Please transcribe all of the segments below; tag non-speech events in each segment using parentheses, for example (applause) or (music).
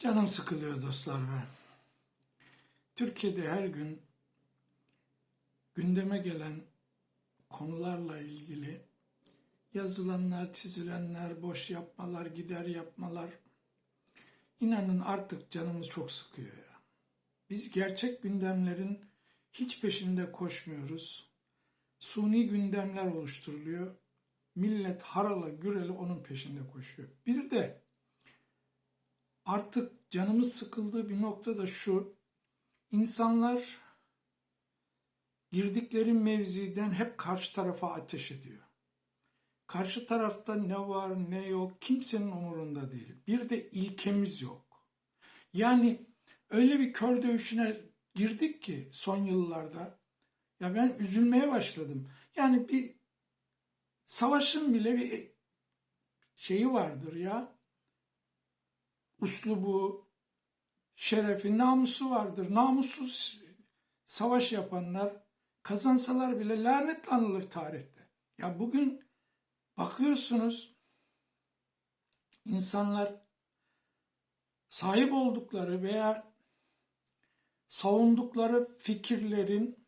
Canım sıkılıyor dostlar be. Türkiye'de her gün gündeme gelen konularla ilgili yazılanlar, çizilenler, boş yapmalar, gider yapmalar inanın artık canımız çok sıkıyor ya. Biz gerçek gündemlerin hiç peşinde koşmuyoruz. Suni gündemler oluşturuluyor. Millet harala gürele onun peşinde koşuyor. Bir de artık canımız sıkıldığı bir nokta da şu. İnsanlar girdikleri mevziden hep karşı tarafa ateş ediyor. Karşı tarafta ne var ne yok kimsenin umurunda değil. Bir de ilkemiz yok. Yani öyle bir kör dövüşüne girdik ki son yıllarda ya ben üzülmeye başladım. Yani bir savaşın bile bir şeyi vardır ya. Uslubu, şerefi, namusu vardır. Namussuz savaş yapanlar kazansalar bile lanetle tarihte. Ya bugün bakıyorsunuz insanlar sahip oldukları veya savundukları fikirlerin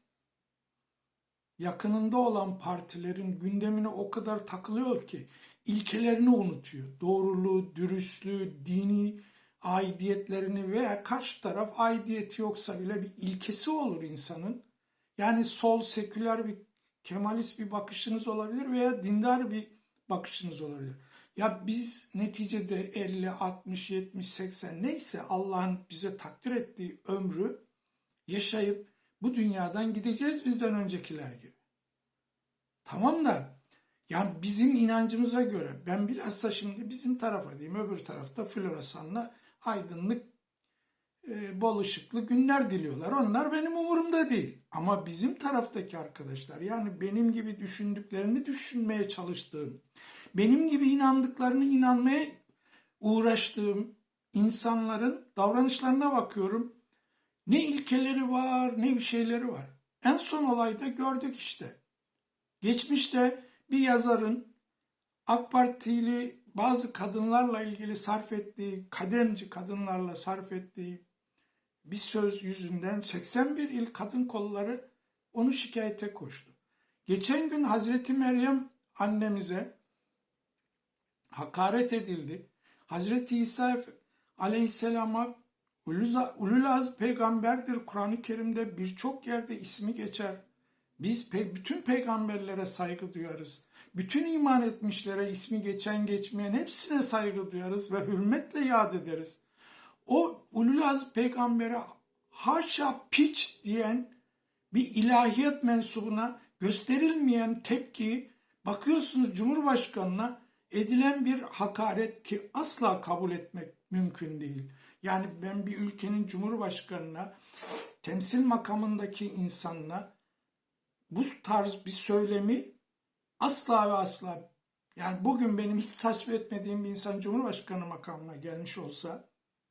yakınında olan partilerin gündemine o kadar takılıyor ki ilkelerini unutuyor. Doğruluğu, dürüstlüğü, dini aidiyetlerini veya karşı taraf aidiyeti yoksa bile bir ilkesi olur insanın. Yani sol, seküler bir kemalist bir bakışınız olabilir veya dindar bir bakışınız olabilir. Ya biz neticede 50, 60, 70, 80 neyse Allah'ın bize takdir ettiği ömrü yaşayıp bu dünyadan gideceğiz bizden öncekiler gibi. Tamam da yani bizim inancımıza göre ben bilhassa şimdi bizim tarafa diyeyim öbür tarafta floresanla aydınlık e, bol ışıklı günler diliyorlar. Onlar benim umurumda değil. Ama bizim taraftaki arkadaşlar yani benim gibi düşündüklerini düşünmeye çalıştığım, benim gibi inandıklarını inanmaya uğraştığım insanların davranışlarına bakıyorum. Ne ilkeleri var ne bir şeyleri var. En son olayda gördük işte. Geçmişte bir yazarın AK Partili bazı kadınlarla ilgili sarf ettiği, kademci kadınlarla sarf ettiği bir söz yüzünden 81 il kadın kolları onu şikayete koştu. Geçen gün Hazreti Meryem annemize hakaret edildi. Hazreti İsa aleyhisselama ulul az peygamberdir. Kur'an-ı Kerim'de birçok yerde ismi geçer. Biz pe bütün peygamberlere saygı duyarız. Bütün iman etmişlere ismi geçen geçmeyen hepsine saygı duyarız ve hürmetle yad ederiz. O ululaz peygambere haşa piç diyen bir ilahiyat mensubuna gösterilmeyen tepkiyi bakıyorsunuz Cumhurbaşkanına edilen bir hakaret ki asla kabul etmek mümkün değil. Yani ben bir ülkenin Cumhurbaşkanına temsil makamındaki insanla bu tarz bir söylemi asla ve asla yani bugün benim hiç tasvip etmediğim bir insan Cumhurbaşkanı makamına gelmiş olsa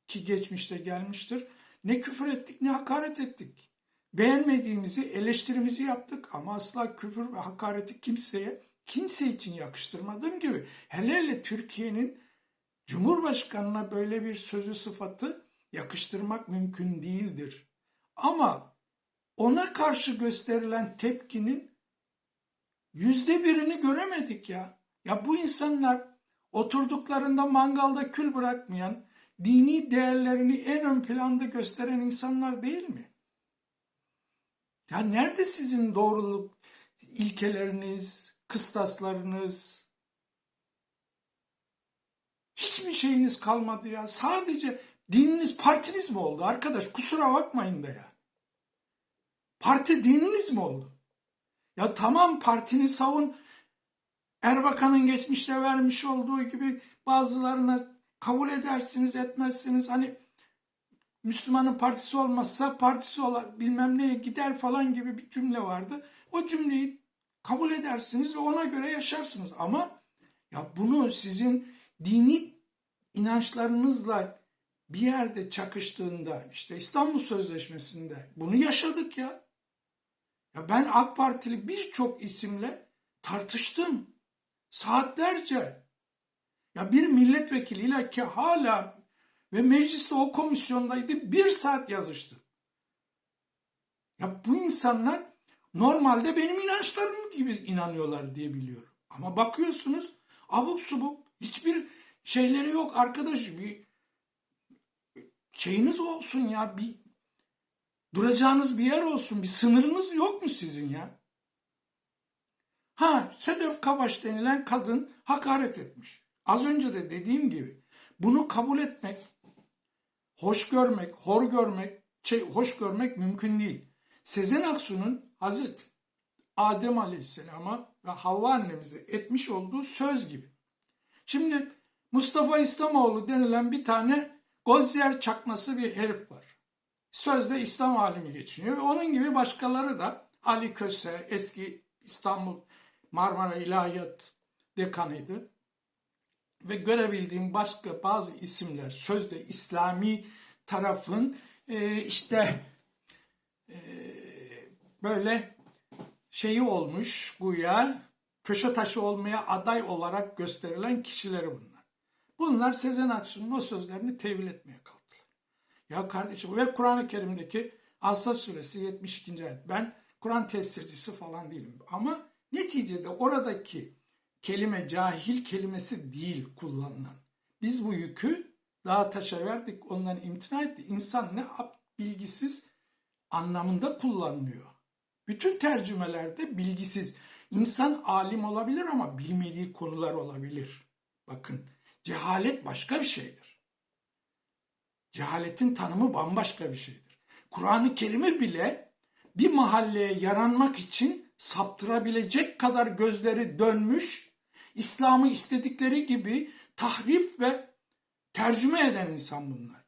ki geçmişte gelmiştir. Ne küfür ettik ne hakaret ettik. Beğenmediğimizi, eleştirimizi yaptık ama asla küfür ve hakareti kimseye, kimse için yakıştırmadığım gibi hele hele Türkiye'nin Cumhurbaşkanına böyle bir sözü sıfatı yakıştırmak mümkün değildir. Ama ona karşı gösterilen tepkinin yüzde birini göremedik ya. Ya bu insanlar oturduklarında mangalda kül bırakmayan, dini değerlerini en ön planda gösteren insanlar değil mi? Ya nerede sizin doğruluk ilkeleriniz, kıstaslarınız? Hiçbir şeyiniz kalmadı ya. Sadece dininiz, partiniz mi oldu arkadaş? Kusura bakmayın da ya. Parti dininiz mi oldu? Ya tamam partini savun. Erbakan'ın geçmişte vermiş olduğu gibi bazılarına kabul edersiniz etmezsiniz. Hani Müslümanın partisi olmazsa partisi olan bilmem neye gider falan gibi bir cümle vardı. O cümleyi kabul edersiniz ve ona göre yaşarsınız. Ama ya bunu sizin dini inançlarınızla bir yerde çakıştığında işte İstanbul Sözleşmesi'nde bunu yaşadık ya. Ya ben AK Partili birçok isimle tartıştım. Saatlerce. Ya bir milletvekiliyle ki hala Ve mecliste o komisyondaydı. Bir saat yazıştı. Ya bu insanlar normalde benim inançlarım gibi inanıyorlar diye biliyorum. Ama bakıyorsunuz abuk subuk hiçbir şeyleri yok arkadaş bir şeyiniz olsun ya bir duracağınız bir yer olsun bir sınırınız yok mu sizin ya? Ha Sedef Kabaş denilen kadın hakaret etmiş. Az önce de dediğim gibi bunu kabul etmek, hoş görmek, hor görmek, şey, hoş görmek mümkün değil. Sezen Aksu'nun Hazreti Adem Aleyhisselam'a ve Havva annemize etmiş olduğu söz gibi. Şimdi Mustafa İslamoğlu denilen bir tane Gozyer çakması bir herif var. Sözde İslam alimi geçiniyor ve onun gibi başkaları da Ali Köse eski İstanbul Marmara İlahiyat dekanıydı. Ve görebildiğim başka bazı isimler sözde İslami tarafın e, işte e, böyle şeyi olmuş güya köşe taşı olmaya aday olarak gösterilen kişileri bunlar. Bunlar Sezen Aksu'nun o sözlerini tevil etmeye kalktılar. Ya kardeşim ve Kur'an-ı Kerim'deki Asaf suresi 72. ayet. Ben Kur'an tefsircisi falan değilim ama neticede oradaki kelime cahil kelimesi değil kullanılan. Biz bu yükü dağa taşa verdik ondan imtina etti. İnsan ne bilgisiz anlamında kullanılıyor. Bütün tercümelerde bilgisiz. İnsan alim olabilir ama bilmediği konular olabilir. Bakın cehalet başka bir şeydir. Cehaletin tanımı bambaşka bir şeydir. Kur'an-ı Kerim'i bile bir mahalleye yaranmak için saptırabilecek kadar gözleri dönmüş, İslam'ı istedikleri gibi tahrif ve tercüme eden insan bunlar.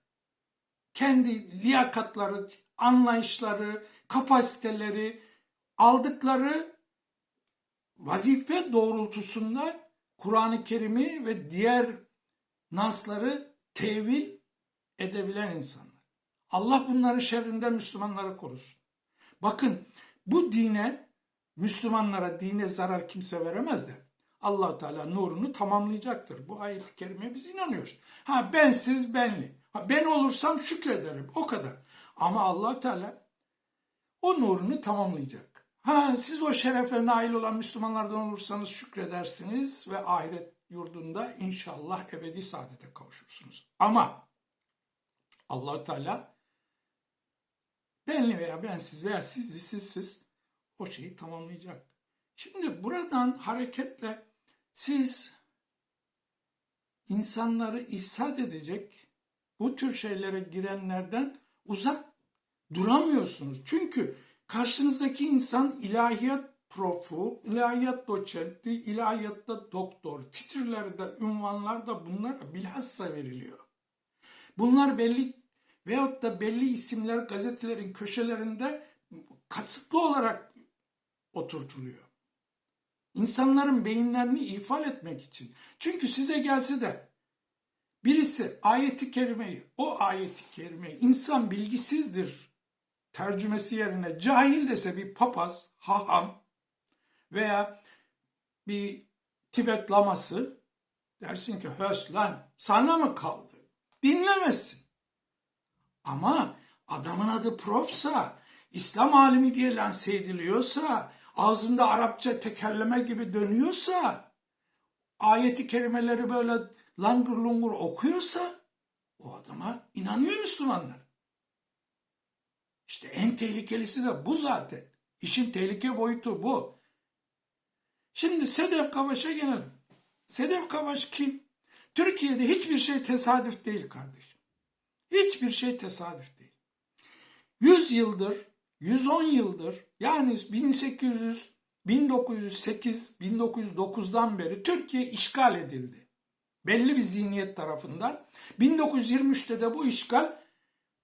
Kendi liyakatları, anlayışları, kapasiteleri, aldıkları vazife doğrultusunda Kur'an-ı Kerim'i ve diğer nasları tevil edebilen insanlar. Allah bunları şerrinden Müslümanları korusun. Bakın bu dine Müslümanlara dine zarar kimse veremez de allah Teala nurunu tamamlayacaktır. Bu ayet-i kerimeye biz inanıyoruz. Ha bensiz benli. Ha, ben olursam şükrederim o kadar. Ama allah Teala o nurunu tamamlayacak. Ha siz o şerefe nail olan Müslümanlardan olursanız şükredersiniz ve ahiret yurdunda inşallah ebedi saadete kavuşursunuz. Ama allah Teala benli veya bensiz veya sizli sizsiz o şeyi tamamlayacak. Şimdi buradan hareketle siz insanları ifsad edecek bu tür şeylere girenlerden uzak duramıyorsunuz. Çünkü karşınızdaki insan ilahiyat profu, ilahiyat doçenti, ilahiyatta doktor, titrlerde, ünvanlarda bunlar bilhassa veriliyor. Bunlar belli veyahut da belli isimler gazetelerin köşelerinde kasıtlı olarak oturtuluyor. İnsanların beyinlerini ifade etmek için. Çünkü size gelse de birisi ayeti kerimeyi, o ayeti kerimeyi insan bilgisizdir tercümesi yerine cahil dese bir papaz, haham veya bir Tibet laması dersin ki hös lan sana mı kaldı? Dinlemezsin. Ama adamın adı profsa, İslam alimi diye lanse ediliyorsa, ağzında Arapça tekerleme gibi dönüyorsa, ayeti kerimeleri böyle langır lungur okuyorsa, o adama inanıyor Müslümanlar. İşte en tehlikelisi de bu zaten. İşin tehlike boyutu bu. Şimdi Sedef Kabaş'a gelelim. Sedef Kabaş kim? Türkiye'de hiçbir şey tesadüf değil kardeşim. Hiçbir şey tesadüf değil. 100 yıldır, 110 yıldır yani 1800, 1908, 1909'dan beri Türkiye işgal edildi. Belli bir zihniyet tarafından. 1923'te de bu işgal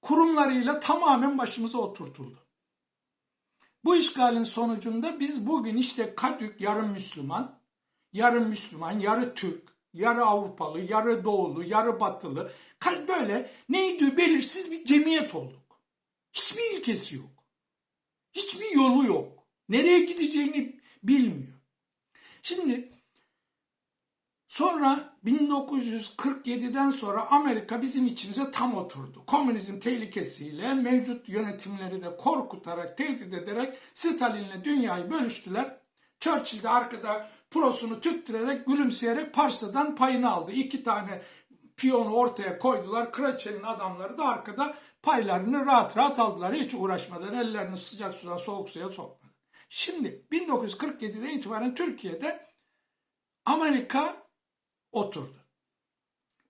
kurumlarıyla tamamen başımıza oturtuldu. Bu işgalin sonucunda biz bugün işte Kadük yarım Müslüman, yarım Müslüman, yarı Türk, yarı Avrupalı, yarı Doğulu, yarı Batılı böyle neydi belirsiz bir cemiyet olduk. Hiçbir ilkesi yok. Hiçbir yolu yok. Nereye gideceğini bilmiyor. Şimdi sonra 1947'den sonra Amerika bizim içimize tam oturdu. Komünizm tehlikesiyle mevcut yönetimleri de korkutarak, tehdit ederek Stalin'le dünyayı bölüştüler. Churchill de arkada prosunu tüttürerek, gülümseyerek Parsa'dan payını aldı. İki tane piyonu ortaya koydular. Kraçe'nin adamları da arkada paylarını rahat rahat aldılar. Hiç uğraşmadan ellerini sıcak sudan soğuk suya sokmadı. Şimdi 1947'den itibaren Türkiye'de Amerika oturdu.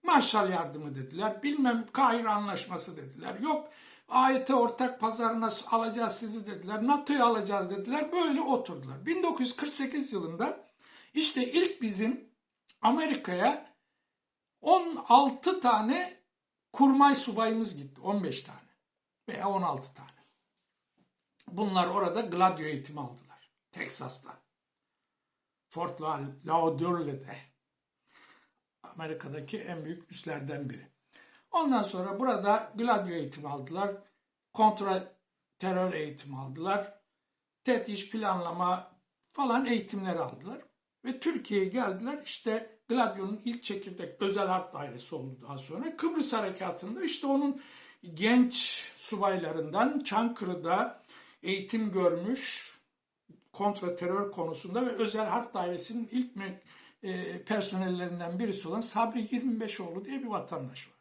Marshall yardımı dediler. Bilmem Kahire anlaşması dediler. Yok AYT ortak pazarına alacağız sizi dediler. NATO'yu alacağız dediler. Böyle oturdular. 1948 yılında işte ilk bizim Amerika'ya 16 tane kurmay subayımız gitti. 15 tane veya 16 tane. Bunlar orada gladio eğitimi aldılar. Teksas'ta. Fort Lauderdale'de. Amerika'daki en büyük üslerden biri. Ondan sonra burada gladio eğitimi aldılar. Kontra terör eğitimi aldılar. Tetiş, planlama falan eğitimleri aldılar. Ve Türkiye'ye geldiler. İşte Gladio'nun ilk çekirdek özel harp dairesi oldu daha sonra. Kıbrıs Harekatı'nda işte onun genç subaylarından Çankırı'da eğitim görmüş kontra terör konusunda ve özel harp dairesinin ilk e, personellerinden birisi olan Sabri 25oğlu diye bir vatandaş var.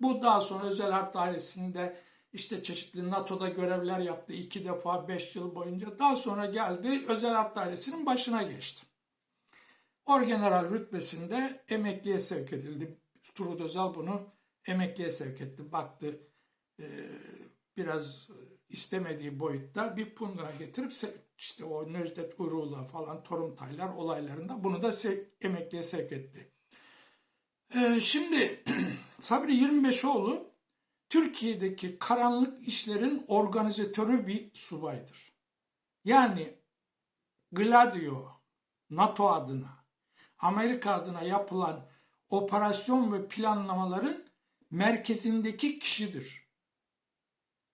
Bu daha sonra özel harp dairesinde işte çeşitli NATO'da görevler yaptı iki defa beş yıl boyunca. Daha sonra geldi özel harp dairesinin başına geçti. Orgeneral rütbesinde emekliye sevk edildi. Turgut Özal bunu emekliye sevk etti. Baktı e, biraz istemediği boyutta bir punduna getirip işte o Necdet Uğur'la falan Torumtaylar olaylarında bunu da sev, emekliye sevk etti. Ee, şimdi (clears throat) Sabri 25oğlu Türkiye'deki karanlık işlerin organizatörü bir subaydır. Yani Gladio, NATO adına, Amerika adına yapılan operasyon ve planlamaların merkezindeki kişidir.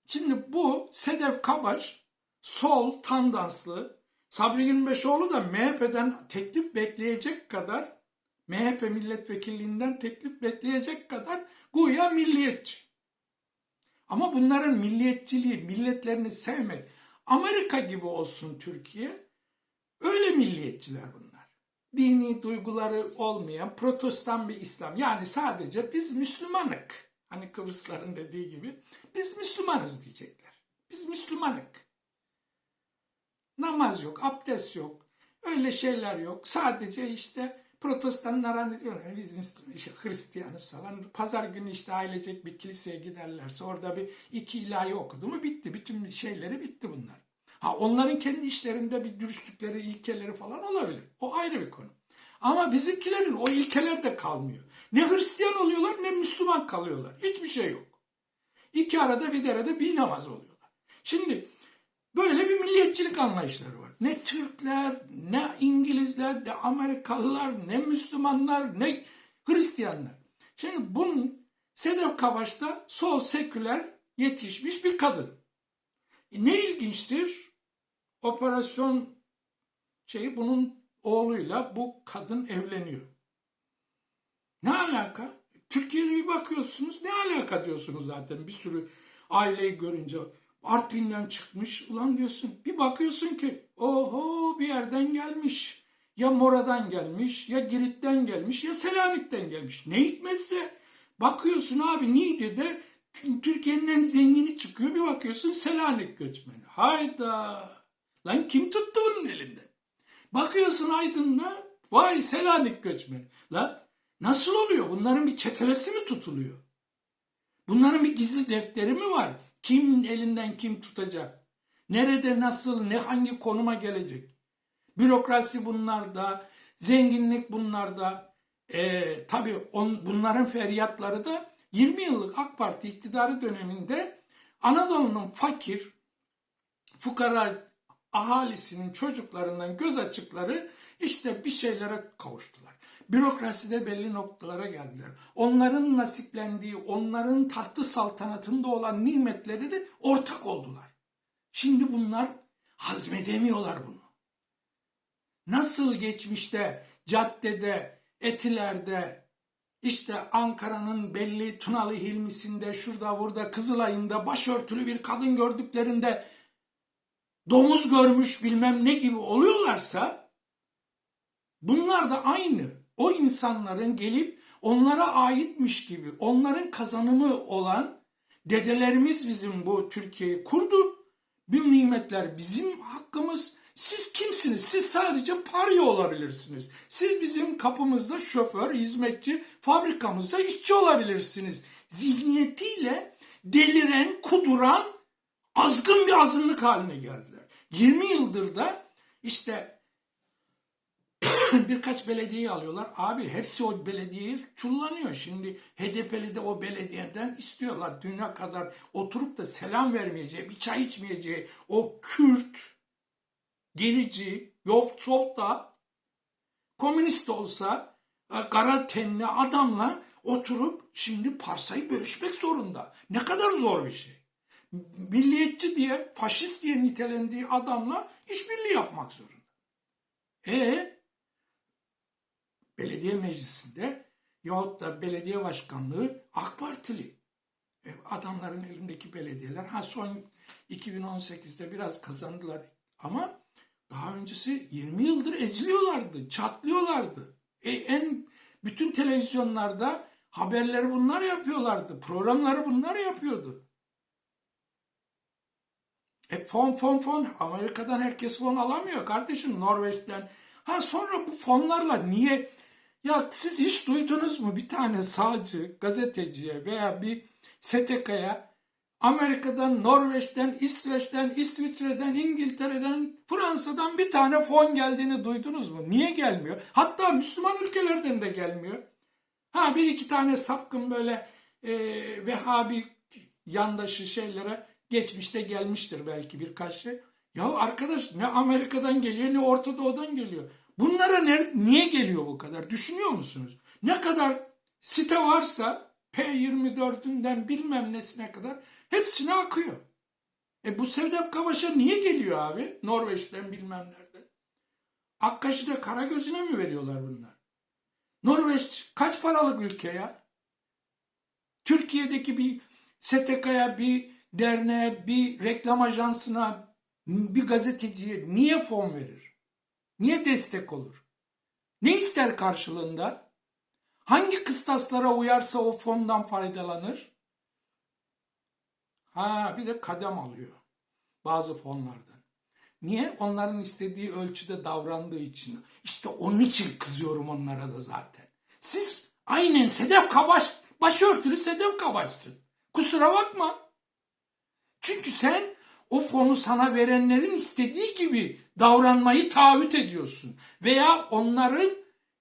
Şimdi bu Sedef Kabaş sol tandanslı Sabri 25oğlu da MHP'den teklif bekleyecek kadar MHP milletvekilliğinden teklif bekleyecek kadar güya milliyetçi. Ama bunların milliyetçiliği, milletlerini sevmek, Amerika gibi olsun Türkiye, öyle milliyetçiler bunlar. Dini duyguları olmayan protestan bir İslam. Yani sadece biz Müslümanık. Hani Kıbrısların dediği gibi biz Müslümanız diyecekler. Biz Müslümanık. Namaz yok, abdest yok, öyle şeyler yok. Sadece işte protestanlar hani diyorlar biz Müslüman, işte Hristiyanız falan. Pazar günü işte ailecek bir kiliseye giderlerse orada bir iki ilahi okudu mu bitti. Bütün şeyleri bitti bunlar. Ha onların kendi işlerinde bir dürüstlükleri, ilkeleri falan olabilir. O ayrı bir konu. Ama bizimkilerin o ilkeler de kalmıyor. Ne Hristiyan oluyorlar ne Müslüman kalıyorlar. Hiçbir şey yok. İki arada bir derede bir namaz oluyorlar. Şimdi böyle bir milliyetçilik anlayışları var. Ne Türkler, ne İngilizler, ne Amerikalılar, ne Müslümanlar, ne Hristiyanlar. Şimdi bunun Sedef Kabaş'ta sol seküler yetişmiş bir kadın. E ne ilginçtir? Operasyon şeyi bunun oğluyla bu kadın evleniyor. Ne alaka? Türkiye'de bir bakıyorsunuz ne alaka diyorsunuz zaten bir sürü aileyi görünce. Artvin'den çıkmış ulan diyorsun. Bir bakıyorsun ki oho bir yerden gelmiş. Ya Mora'dan gelmiş ya Girit'ten gelmiş ya Selanik'ten gelmiş. Ne hikmetse bakıyorsun abi Niğde'de Türkiye'nin en zengini çıkıyor bir bakıyorsun Selanik göçmeni. Hayda. Lan kim tuttu bunun elinden? Bakıyorsun Aydın'da vay Selanik göçmeni. La nasıl oluyor? Bunların bir çetelesi mi tutuluyor? Bunların bir gizli defteri mi var? Kimin elinden kim tutacak? Nerede nasıl ne hangi konuma gelecek? Bürokrasi bunlarda, zenginlik bunlarda. E, tabii on, bunların feryatları da 20 yıllık AK Parti iktidarı döneminde Anadolu'nun fakir, fukara ahalisinin çocuklarından göz açıkları işte bir şeylere kavuştular. Bürokraside belli noktalara geldiler. Onların nasiplendiği, onların tahtı saltanatında olan nimetleri de ortak oldular. Şimdi bunlar hazmedemiyorlar bunu. Nasıl geçmişte caddede Etiler'de, işte Ankara'nın belli Tunalı Hilmisi'nde, şurada burada Kızılay'ında başörtülü bir kadın gördüklerinde domuz görmüş bilmem ne gibi oluyorlarsa bunlar da aynı. O insanların gelip onlara aitmiş gibi onların kazanımı olan dedelerimiz bizim bu Türkiye'yi kurdu. Bu nimetler bizim hakkımız. Siz kimsiniz? Siz sadece parya olabilirsiniz. Siz bizim kapımızda şoför, hizmetçi, fabrikamızda işçi olabilirsiniz. Zihniyetiyle deliren, kuduran azgın bir azınlık haline geldiler. 20 yıldır da işte (coughs) birkaç belediyeyi alıyorlar. Abi hepsi o belediyeyi çullanıyor. Şimdi HDP'li de o belediyeden istiyorlar. Dünya kadar oturup da selam vermeyeceği, bir çay içmeyeceği o Kürt, gerici, yok çok da komünist olsa e, kara tenli adamla oturup şimdi parsayı bölüşmek zorunda. Ne kadar zor bir şey. Milliyetçi diye, faşist diye nitelendiği adamla işbirliği yapmak zorunda. E belediye meclisinde yahut da belediye başkanlığı AK Partili. E, adamların elindeki belediyeler ha son 2018'de biraz kazandılar ama daha öncesi 20 yıldır eziliyorlardı, çatlıyorlardı. E, en bütün televizyonlarda haberleri bunlar yapıyorlardı, programları bunlar yapıyordu. E fon fon fon Amerika'dan herkes fon alamıyor kardeşim Norveç'ten. Ha sonra bu fonlarla niye ya siz hiç duydunuz mu bir tane sağcı gazeteciye veya bir STK'ya Amerika'dan, Norveç'ten, İsveç'ten, İsviçre'den, İngiltere'den, Fransa'dan bir tane fon geldiğini duydunuz mu? Niye gelmiyor? Hatta Müslüman ülkelerden de gelmiyor. Ha bir iki tane sapkın böyle e, Vehhabi yandaşı şeylere geçmişte gelmiştir belki birkaç şey. Ya arkadaş ne Amerika'dan geliyor ne Orta Doğu'dan geliyor. Bunlara ne, niye geliyor bu kadar? Düşünüyor musunuz? Ne kadar site varsa P24'ünden bilmem nesine kadar hepsine akıyor. E bu Sevdep Kavaş'a niye geliyor abi? Norveç'ten bilmem nereden. Akkaşı'da Karagöz'üne mi veriyorlar bunlar? Norveç kaç paralık ülke ya? Türkiye'deki bir STK'ya, bir derneğe, bir reklam ajansına, bir gazeteciye niye fon verir? Niye destek olur? Ne ister karşılığında? Hangi kıstaslara uyarsa o fondan faydalanır? Ha bir de kadem alıyor bazı fonlardan. Niye? Onların istediği ölçüde davrandığı için. İşte onun için kızıyorum onlara da zaten. Siz aynen Sedef Kabaş, başörtülü Sedef Kabaş'sın. Kusura bakma. Çünkü sen o fonu sana verenlerin istediği gibi davranmayı taahhüt ediyorsun. Veya onların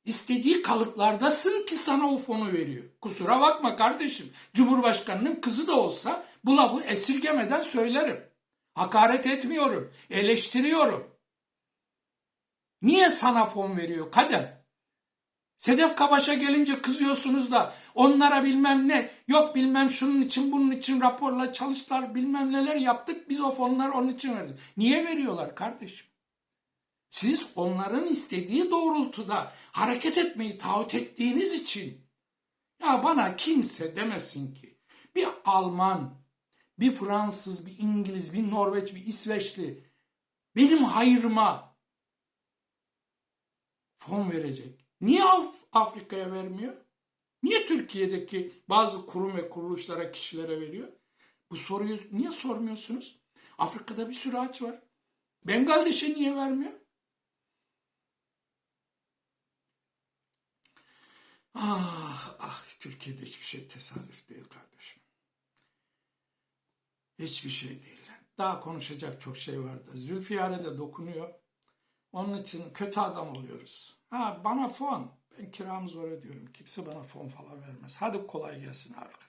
istediği kalıplardasın ki sana o fonu veriyor. Kusura bakma kardeşim. Cumhurbaşkanının kızı da olsa bu lafı esirgemeden söylerim. Hakaret etmiyorum, eleştiriyorum. Niye sana fon veriyor kadem? Sedef Kabaş'a gelince kızıyorsunuz da onlara bilmem ne, yok bilmem şunun için bunun için raporla çalıştılar bilmem neler yaptık biz o fonları onun için verdik. Niye veriyorlar kardeşim? Siz onların istediği doğrultuda hareket etmeyi taahhüt ettiğiniz için ya bana kimse demesin ki bir Alman, bir Fransız, bir İngiliz, bir Norveç, bir İsveçli benim hayırıma fon verecek. Niye Af- Afrika'ya vermiyor? Niye Türkiye'deki bazı kurum ve kuruluşlara, kişilere veriyor? Bu soruyu niye sormuyorsunuz? Afrika'da bir sürü ağaç var. Bengaldeş'e niye vermiyor? Ah ah Türkiye'de hiçbir şey tesadüf değil kardeşim. Hiçbir şey değil. Daha konuşacak çok şey vardı. Zülfiyar'e de dokunuyor. Onun için kötü adam oluyoruz. Ha bana fon. Ben kiramı zor ödüyorum. Kimse bana fon falan vermez. Hadi kolay gelsin arkadaş.